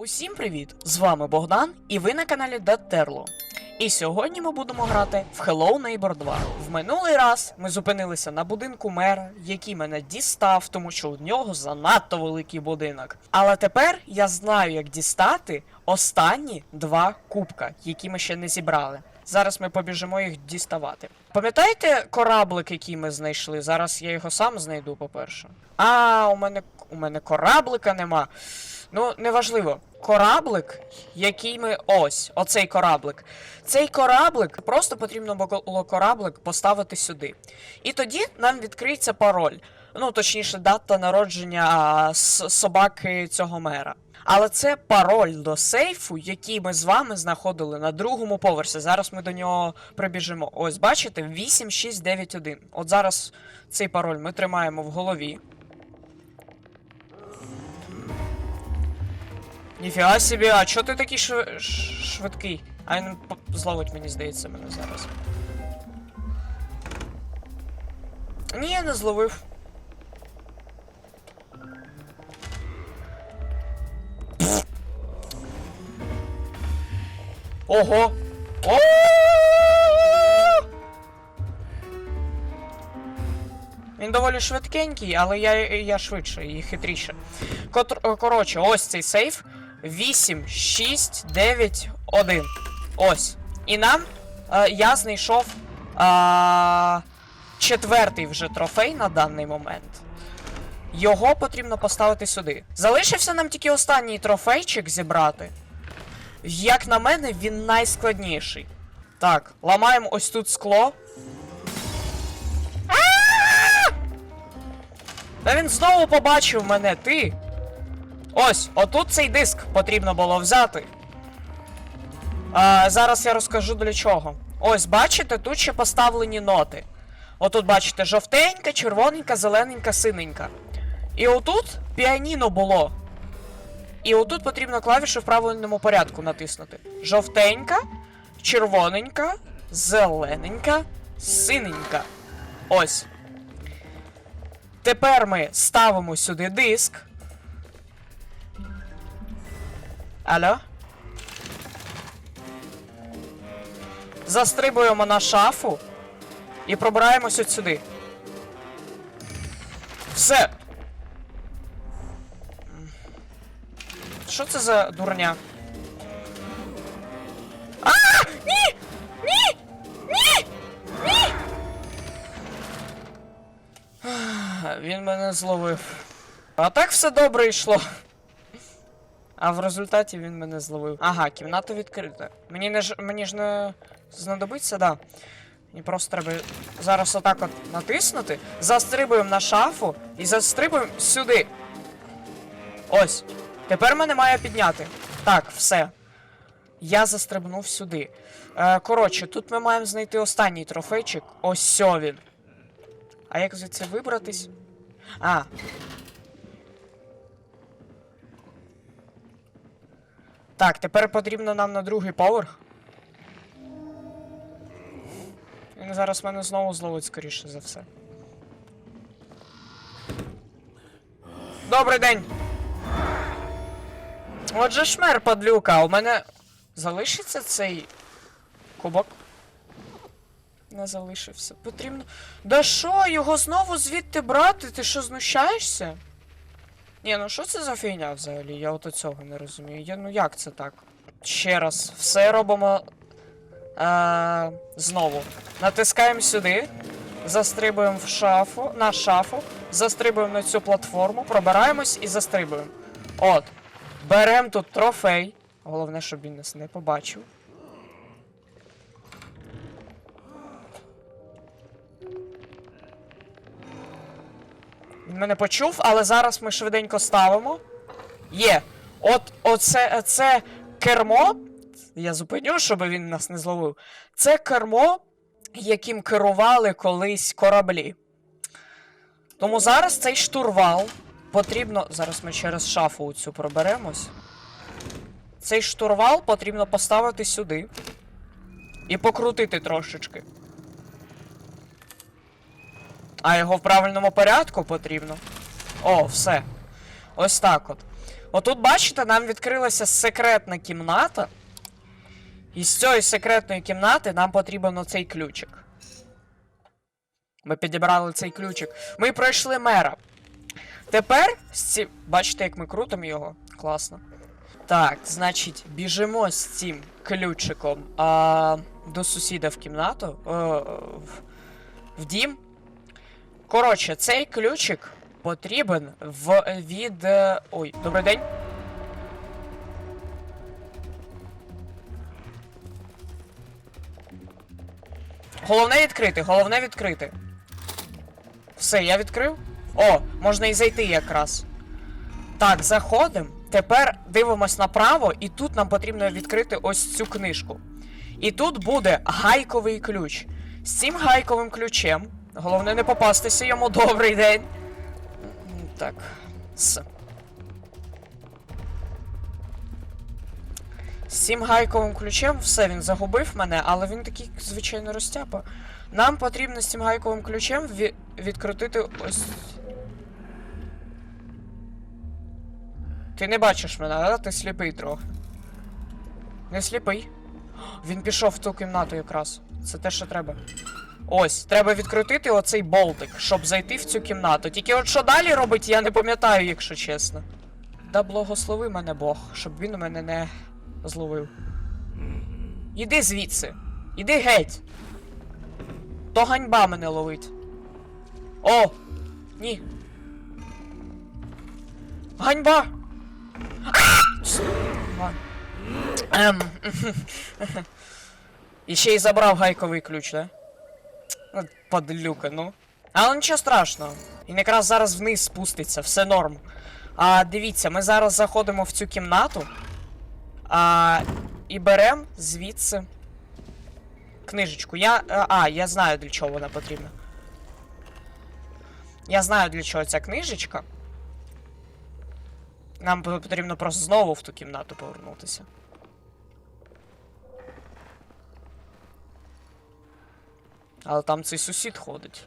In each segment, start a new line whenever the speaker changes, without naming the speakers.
Усім привіт! З вами Богдан, і ви на каналі Датерло. І сьогодні ми будемо грати в Hello Neighbor 2. В минулий раз ми зупинилися на будинку мера, який мене дістав, тому що у нього занадто великий будинок. Але тепер я знаю, як дістати останні два кубка, які ми ще не зібрали. Зараз ми побіжимо їх діставати. Пам'ятаєте кораблик, який ми знайшли? Зараз я його сам знайду, по-перше. А, у мене у мене кораблика нема. Ну, неважливо. Кораблик, який ми. Ось, оцей кораблик. Цей кораблик просто потрібно було кораблик поставити сюди. І тоді нам відкриється пароль. Ну, точніше, дата народження собаки цього мера. Але це пароль до сейфу, який ми з вами знаходили на другому поверсі. Зараз ми до нього прибіжимо. Ось, бачите, 8691. От зараз цей пароль ми тримаємо в голові. Ніфіга собі, а чого ти такий шв... швидкий? А він зловить, мені здається, мене зараз. Ні, не зловив. Пф. Ого! О! Він доволі швидкенький, але я, я швидше і хитріше. Коротше, ось цей сейф. 8, 6, 9, 1. Ось. І нам е, я знайшов е, четвертий вже трофей на даний момент. Його потрібно поставити сюди. Залишився нам тільки останній трофейчик зібрати. Як на мене, він найскладніший. Так, ламаємо ось тут скло. Та він знову побачив мене, ти. Ось, отут цей диск потрібно було взяти. А, зараз я розкажу для чого. Ось, бачите, тут ще поставлені ноти. Отут, бачите, жовтенька, червоненька, зелененька, синенька. І отут піаніно було. І отут потрібно клавіші в правильному порядку натиснути. Жовтенька, червоненька, зелененька, синенька. Ось. Тепер ми ставимо сюди диск. Алло? Застрибуємо на шафу і пробираємось сюди. Все. Що це за дурня? А! Ні! Ні! Ні! Ні! Він мене зловив. А так все добре йшло. А в результаті він мене зловив. Ага, кімната відкрита. Мені не ж мені ж не знадобиться, да. Мені просто треба зараз отак от натиснути. Застрибуємо на шафу і застрибуємо сюди. Ось. Тепер мене має підняти. Так, все. Я застрибнув сюди. Е, коротше, тут ми маємо знайти останній трофейчик. Ось він. А як звідси вибратись? А, Так, тепер потрібно нам на другий поверх. Він зараз мене знову зловить, скоріше за все. Добрий день! Отже, шмер, падлюка, у мене залишиться цей кубок? Не залишився. Потрібно. Да що, його знову звідти брати? Ти що знущаєшся? Ні, ну що це за фігня взагалі? Я от цього не розумію. Я, ну як це так? Ще раз, все робимо е, знову. Натискаємо сюди, застрибуємо в шафу, на шафу, застрибуємо на цю платформу, пробираємось і застрибуємо. От. Беремо тут трофей. Головне, щоб він нас не побачив. Мене почув, але зараз ми швиденько ставимо. Є. От оце це кермо. Я зупиню, щоб він нас не зловив. Це кермо, яким керували колись кораблі. Тому зараз цей штурвал потрібно. Зараз ми через шафу цю проберемось. Цей штурвал потрібно поставити сюди. І покрутити трошечки. А його в правильному порядку потрібно. О, все. Ось так от. Отут, бачите, нам відкрилася секретна кімната. І з цієї секретної кімнати нам потрібен оцей ключик. Ми підібрали цей ключик. Ми пройшли мера. Тепер з ці... бачите, як ми крутимо його. Класно. Так, значить, біжимо з цим ключиком а, до сусіда в кімнату. е, в, в дім. Коротше, цей ключик потрібен в від. е, Ой, добрий день. Головне відкрити, головне відкрити. Все, я відкрив. О, можна і зайти якраз. Так, заходимо. Тепер дивимось направо, і тут нам потрібно відкрити ось цю книжку. І тут буде гайковий ключ. З цим гайковим ключем. Головне не попастися йому добрий день. Так. С. З цим гайковим ключем все, він загубив мене, але він такий, звичайно, розтяпа. Нам потрібно з цим гайковим ключем ві- відкрутити ось. Ти не бачиш мене, а? Ти сліпий трохи. Не сліпий. Він пішов в ту кімнату якраз. Це те, що треба. Ось, треба відкрутити оцей болтик, щоб зайти в цю кімнату. Тільки от що далі робить, я не пам'ятаю, якщо чесно. Да благослови мене Бог, щоб він мене не зловив. Іди звідси. Іди геть. То ганьба мене ловить. О! Ні. Ганьба! Ем. І ще й забрав гайковий ключ, да? Падлюка, ну. Але нічого страшного. Він якраз зараз вниз спуститься, все норм. А дивіться, ми зараз заходимо в цю кімнату. А, і беремо звідси книжечку. Я. е, А, я знаю для чого вона потрібна. Я знаю для чого ця книжечка. Нам потрібно просто знову в ту кімнату повернутися. Але там цей сусід ходить.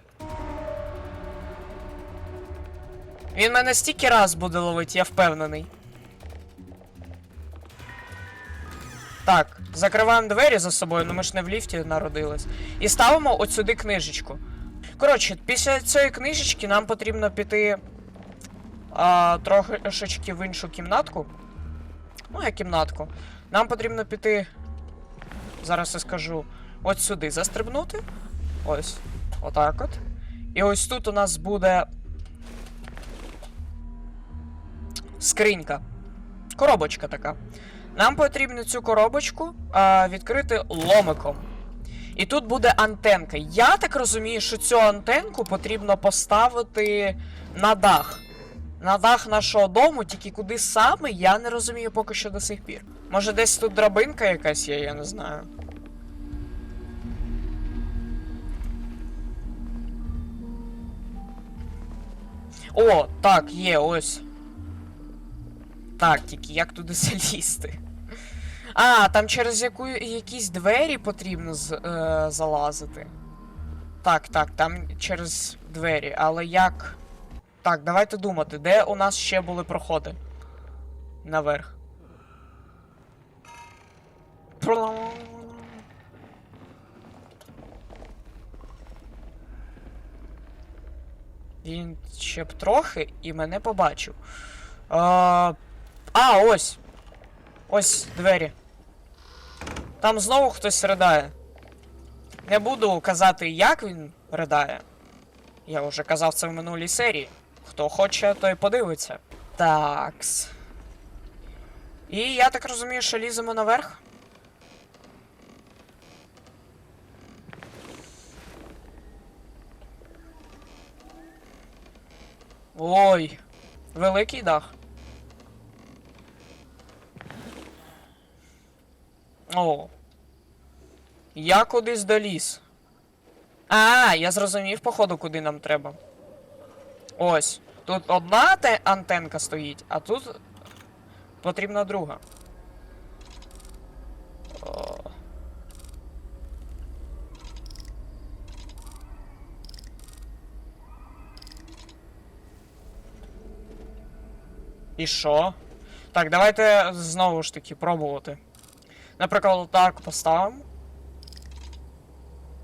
Він мене стільки раз буде ловити, я впевнений. Так, закриваємо двері за собою, ну ми ж не в ліфті народились. І ставимо от сюди книжечку. Коротше, після цієї книжечки нам потрібно піти а, трошечки в іншу кімнатку. Ну, я кімнатку. Нам потрібно піти. Зараз я скажу. От сюди застрибнути. Ось. Отак от. І ось тут у нас буде. Скринька. Коробочка така. Нам потрібно цю коробочку а, відкрити ломиком. І тут буде антенка. Я так розумію, що цю антенку потрібно поставити на дах. На дах нашого дому, тільки куди саме, я не розумію поки що до сих пір. Може десь тут драбинка якась є, я не знаю. О, так, є, ось. Так, тільки як туди залізти? А, там через яку якісь двері потрібно з, е, залазити. Так, так, там через двері, але як. Так, давайте думати, де у нас ще були проходи? Наверх. Він ще б трохи і мене побачив. А, а ось. Ось двері. Там знову хтось ридає. Не буду казати, як він ридає. Я вже казав це в минулій серії. Хто хоче, той подивиться. Такс. І я так розумію, що ліземо наверх. Ой, великий дах. О. Я кудись доліз. А, я зрозумів, походу, куди нам треба. Ось. Тут одна те антенка стоїть, а тут потрібна друга. І що? Так, давайте знову ж таки пробувати. Наприклад, отак поставимо.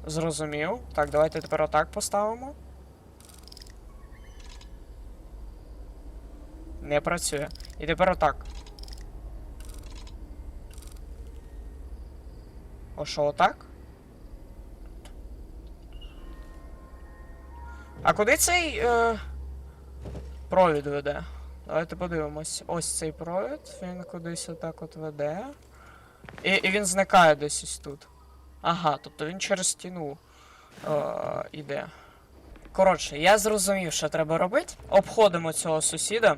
Зрозумів. Так, давайте тепер отак поставимо. Не працює. І тепер отак. О, що, отак? А куди цей е, провід веде? Давайте подивимось. Ось цей провід, він кудись отак от веде. І, і він зникає десь ось тут. Ага, тобто він через стіну е, іде. Коротше, я зрозумів, що треба робити. Обходимо цього сусіда.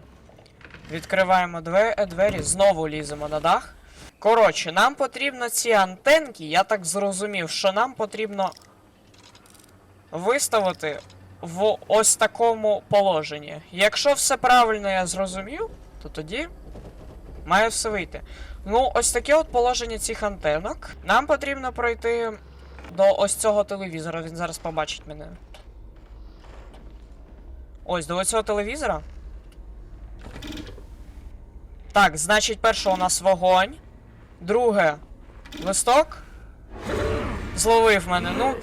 Відкриваємо две- двері, знову ліземо на дах. Коротше, нам потрібно ці антенки, я так зрозумів, що нам потрібно виставити в ось такому положенні. Якщо все правильно я зрозумів, то тоді має все вийти. Ну, ось таке от положення цих антенок. Нам потрібно пройти до ось цього телевізора. Він зараз побачить мене. Ось до ось цього телевізора. Так, значить, перше у нас вогонь. Друге листок. Зловив мене. Ну,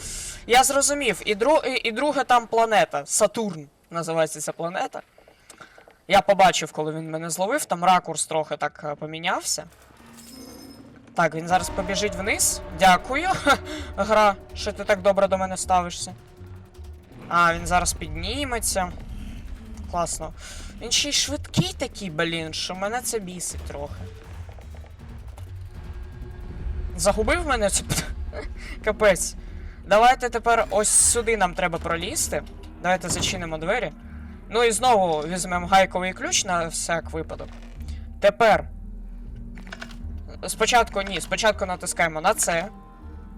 я зрозумів. І, дру... і, друге там планета. Сатурн називається ця планета. Я побачив, коли він мене зловив, там ракурс трохи так е, помінявся. Так, він зараз побіжить вниз. Дякую. Гра, що ти так добре до мене ставишся. А, він зараз підніметься. Класно. Він ще й швидкий такий, блін, що мене це бісить трохи. Загубив мене? Капець. Давайте тепер ось сюди нам треба пролізти. Давайте зачинимо двері. Ну і знову візьмемо гайковий ключ на всяк випадок. Тепер. Спочатку ні, спочатку натискаємо на це,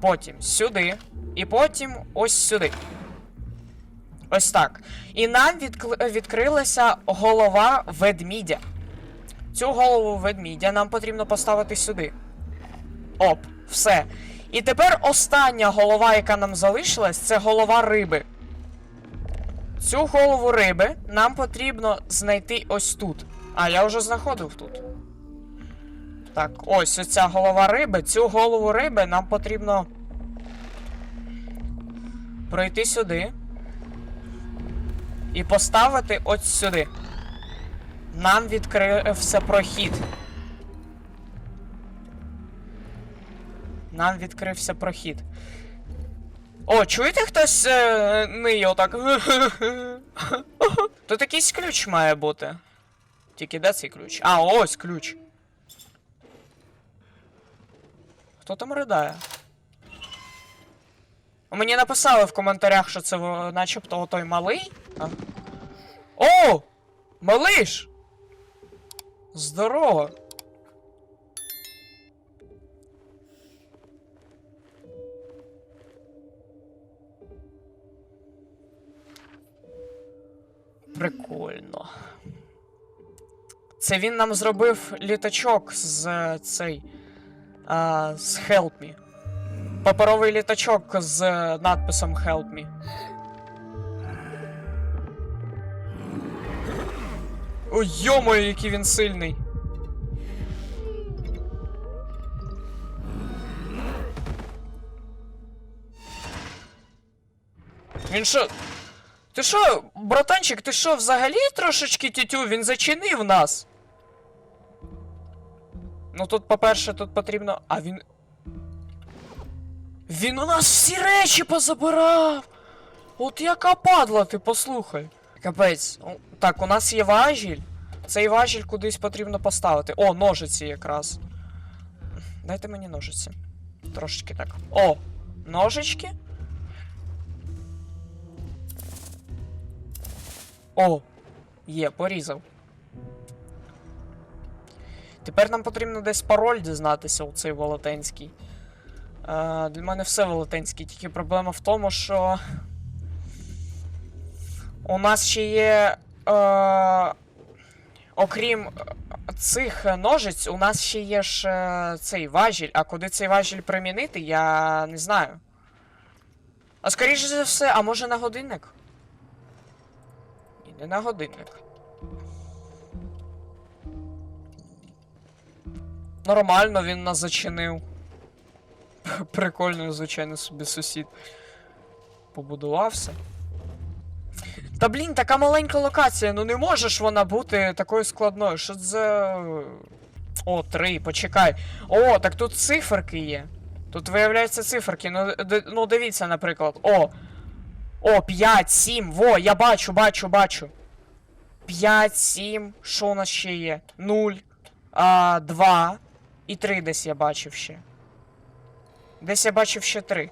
потім сюди, і потім ось сюди. Ось так. І нам відкли- відкрилася голова ведмідя. Цю голову ведмідя нам потрібно поставити сюди. Оп, все. І тепер остання голова, яка нам залишилась, це голова риби. Цю голову риби нам потрібно знайти ось тут. А, я вже знаходив тут. Так, ось оця голова риби. Цю голову риби нам потрібно пройти сюди. І поставити ось сюди. Нам відкрився прохід. Нам відкрився прохід. О, чуєте хтось е, ниє отак? Тут якийсь ключ має бути. Тільки де цей ключ? А, ось ключ. Хто там ридає? Мені написали в коментарях, що це начебто той малий. А? О! Малиш! Здорово! Прикольно. Це він нам зробив літачок з е, цей. А, з Help Me. Паперовий літачок з е, надписом Help Me. Ой, йомою, який він сильний. Він що? Ти що, братанчик, ти що, взагалі трошечки тютю? Він зачинив нас. Ну тут, по-перше, тут потрібно. А він. Він у нас всі речі позабирав! От яка падла, ти послухай. Капець. Так, у нас є важіль. Цей важіль кудись потрібно поставити. О, ножиці якраз. Дайте мені ножиці. Трошечки так. О! Ножички. О! Є, порізав. Тепер нам потрібно десь пароль дізнатися у цей велетенський. Е, для мене все велетенське, тільки проблема в тому, що. У нас ще є. Е, окрім цих ножиць, у нас ще є ж е, цей важіль, а куди цей важіль примінити, я не знаю. А скоріше за все, а може на годинник? Не на годинник. Нормально він нас зачинив. Прикольно, звичайно, собі сусід. Побудувався. Та блін, така маленька локація, ну не може ж вона бути такою складною. Що це за. О, три, почекай. О, так тут циферки є. Тут виявляються циферки. Ну, ну дивіться, наприклад. О. О, 5, 7. Во, я бачу, бачу, бачу. 5, 7. Що у нас ще є? 0. А, 2. І 3 десь я бачив ще. Десь я бачив ще 3.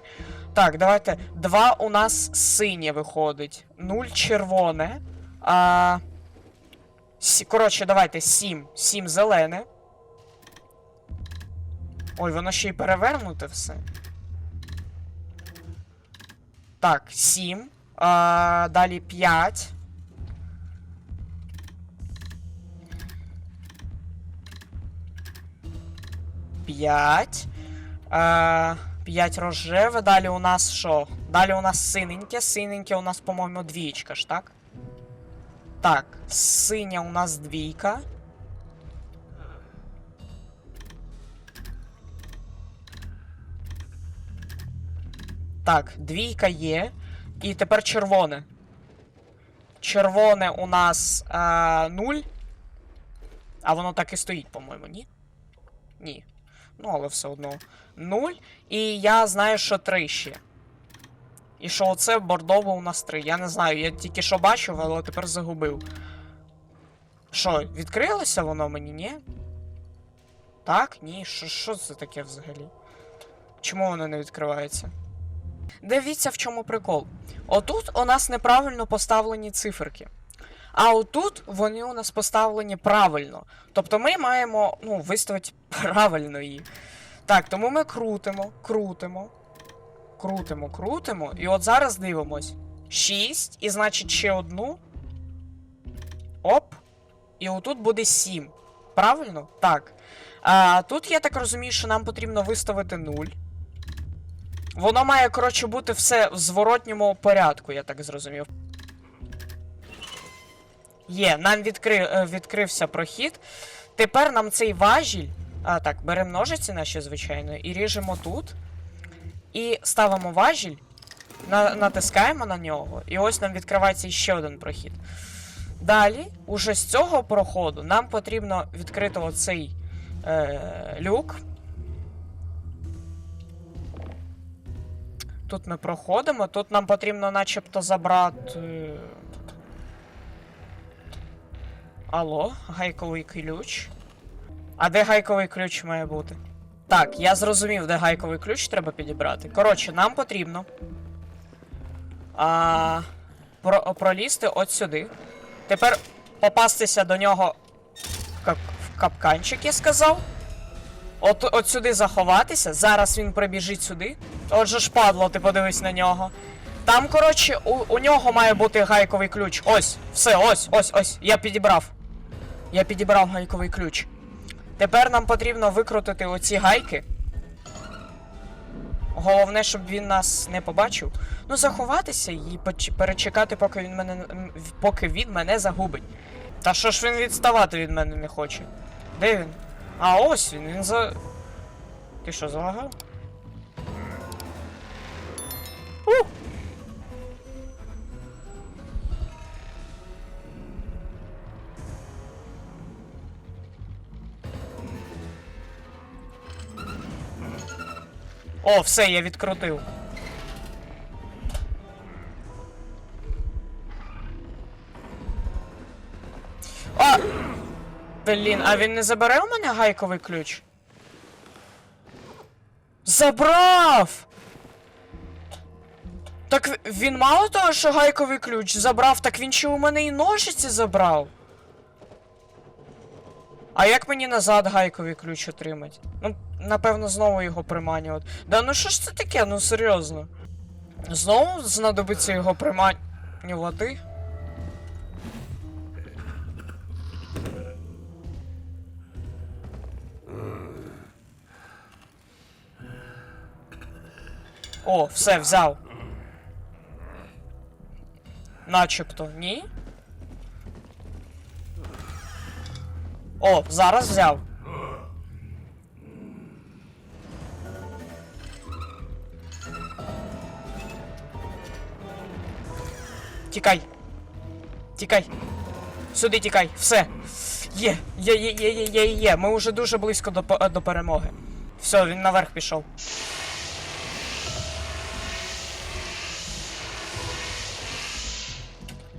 Так, давайте. 2 у нас синє виходить. 0 червоне. А. сі- Коротше, давайте 7. 7 зелене. Ой, воно ще й перевернуте все. Так, 7. А, далі 5. П'ять. Е, П'ять рожеве. Далі у нас що? Далі у нас синеньке. Синеньке у нас, по-моєму, двічка ж, так? Так, синя у нас двійка. Так, двійка є. І тепер червоне. Червоне у нас е, 0. А воно так і стоїть, по-моєму, ні? Ні. Ну, але все одно. 0. І я знаю, що 3 ще. І що оце бордово у нас 3. Я не знаю, я тільки що бачив, але тепер загубив. Що, відкрилося воно мені, ні? Так, ні. Що це таке взагалі? Чому воно не відкривається? Дивіться, в чому прикол. Отут у нас неправильно поставлені циферки. А отут вони у нас поставлені правильно. Тобто ми маємо ну, виставити правильно їх. Так, тому ми крутимо, крутимо, крутимо, крутимо. І от зараз дивимось. 6, і значить ще одну. Оп. І отут буде 7. Правильно? Так. А тут я так розумію, що нам потрібно виставити 0. Воно має, коротше, бути все в зворотньому порядку, я так зрозумів. Є, нам відкри... е, відкрився прохід. Тепер нам цей важіль. А, так, беремо ножиці наші, звичайно, і ріжемо тут. І ставимо важіль, на... натискаємо на нього, і ось нам відкривається ще один прохід. Далі, уже з цього проходу, нам потрібно відкрити оцей е... люк. Тут ми проходимо, тут нам потрібно начебто забрати. Алло, гайковий ключ. А де гайковий ключ має бути? Так, я зрозумів, де гайковий ключ треба підібрати. Коротше, нам потрібно. А, про, пролізти от сюди. Тепер попастися до нього в, кап, в капканчик, я сказав. От, от сюди заховатися. Зараз він прибіжить сюди. Отже ж падло, ти подивись на нього. Там, коротше, у, у нього має бути гайковий ключ. Ось, все, ось, ось, ось. Я підібрав. Я підібрав гайковий ключ. Тепер нам потрібно викрутити оці гайки. Головне, щоб він нас не побачив. Ну, заховатися і перечекати, поки він мене поки він мене загубить. Та що ж він відставати від мене не хоче? Де він? А ось він, він за. Ти що, залагав? У! О, все, я відкрутив. Блін, а він не забере у мене гайковий ключ? Забрав! Так він мало того, що гайковий ключ забрав, так він ще у мене і ножиці забрав. А як мені назад гайковий ключ отримати? Ну, напевно, знову його приманювати. Да ну що ж це таке, ну серйозно. Знову знадобиться його приманювати? О, все, взяв. Начебто, ні. О, зараз взяв. Тікай. Тікай. Сюди тікай. Все. Є, є, є, є, є, є, є. Ми вже дуже близько до, до перемоги. Все, він наверх пішов.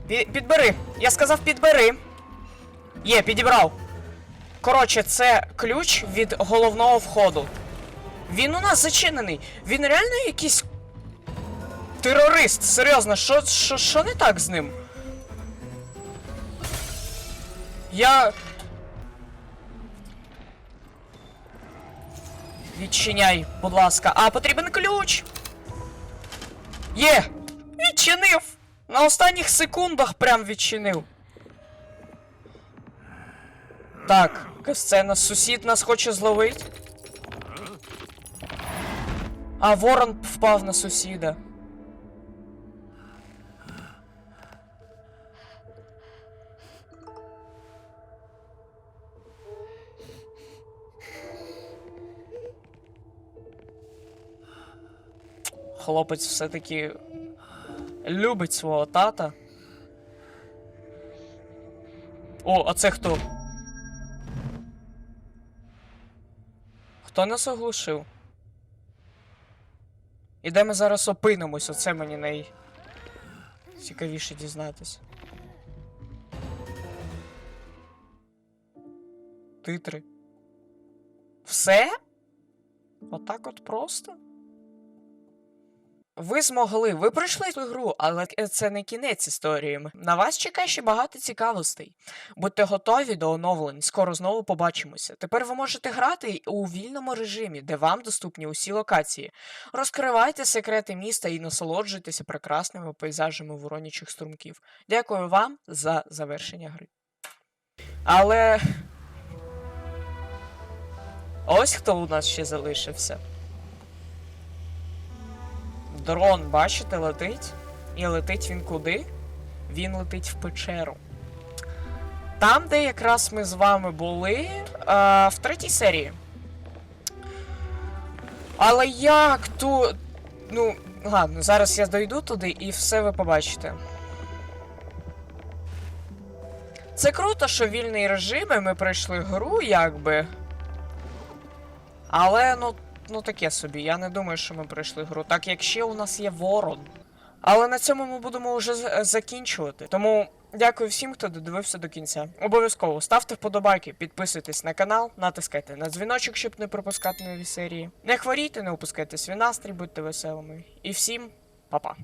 Підбери. Я сказав підбери. Є, підібрав. Коротше, це ключ від головного входу. Він у нас зачинений. Він реально якийсь. Терорист, серйозно, що, що, що не так з ним? Я. Відчиняй, будь ласка. А, потрібен ключ. Є! Відчинив! На останніх секундах прям відчинив. Так, сцена, сусід нас хоче зловити. А ворон впав на сусіда. Хлопець все-таки любить свого тата. О, а це хто? Хто нас оглушив? І де ми зараз опинимось, оце мені най... цікавіше дізнатись. Титри. Все? Отак от просто? Ви змогли, ви пройшли цю гру, але це не кінець історії. На вас чекає ще багато цікавостей. Будьте готові до оновлень, скоро знову побачимося. Тепер ви можете грати у вільному режимі, де вам доступні усі локації. Розкривайте секрети міста і насолоджуйтеся прекрасними пейзажами воронячих струмків. Дякую вам за завершення гри. Але. Ось хто у нас ще залишився. Дрон, бачите, летить. І летить він куди? Він летить в печеру. Там, де якраз ми з вами були а, в третій серії. Але як тут. Ну, ладно, зараз я дойду туди і все ви побачите. Це круто, що вільний режим, і ми пройшли гру, якби. Але, ну, ну таке собі. Я не думаю, що ми пройшли гру. Так як ще у нас є ворон. Але на цьому ми будемо вже закінчувати. Тому дякую всім, хто додивився до кінця. Обов'язково ставте вподобайки, підписуйтесь на канал, натискайте на дзвіночок, щоб не пропускати нові серії. Не хворійте, не опускайте свій настрій, будьте веселими. І всім па-па.